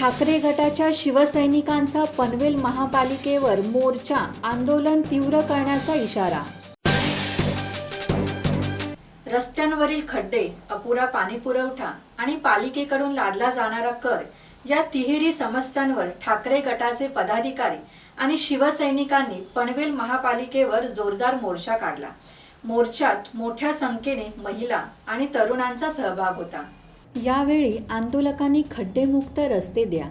ठाकरे गटाच्या शिवसैनिकांचा पनवेल महापालिकेवर मोर्चा आंदोलन तीव्र करण्याचा इशारा. रस्त्यांवरील खड्डे अपुरा पाणी पुरवठा आणि पालिकेकडून लादला जाणारा कर या तिहेरी समस्यांवर ठाकरे गटाचे पदाधिकारी आणि शिवसैनिकांनी पनवेल महापालिकेवर जोरदार मोर्चा काढला. मोर्चात मोठ्या संख्येने महिला आणि तरुणांचा सहभाग होता. यावेळी आंदोलकांनी खड्डेमुक्त रस्ते द्या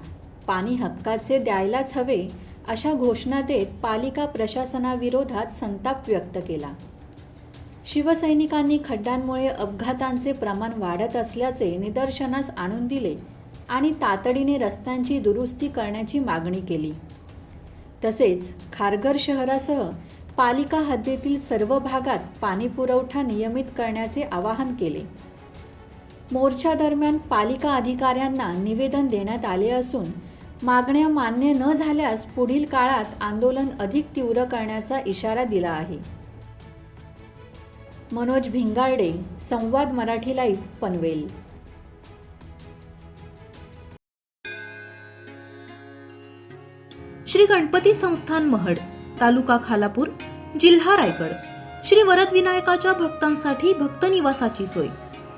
पाणी हक्काचे द्यायलाच हवे अशा घोषणा देत पालिका प्रशासनाविरोधात संताप व्यक्त केला. शिवसैनिकांनी खड्ड्यांमुळे अपघातांचे प्रमाण वाढत असल्याचे निदर्शनास आणून दिले आणि तातडीने रस्त्यांची दुरुस्ती करण्याची मागणी केली. तसेच खारघर शहरासह पालिका हद्दीतील सर्व भागात पाणीपुरवठा नियमित करण्याचे आवाहन केले. मोर्चा दरम्यान पालिका अधिकाऱ्यांना निवेदन देण्यात आले असून मागण्या मान्य न झाल्यास पुढील काळात आंदोलन अधिक तीव्र करण्याचा इशारा दिला आहे. मनोज भिंगारडे संवाद मराठी लाईव्ह पनवेल. श्री गणपती संस्थान महड तालुका खालापूर जिल्हा रायगड. श्री वरदविनायकाच्या भक्तांसाठी भक्त निवासाची सोय.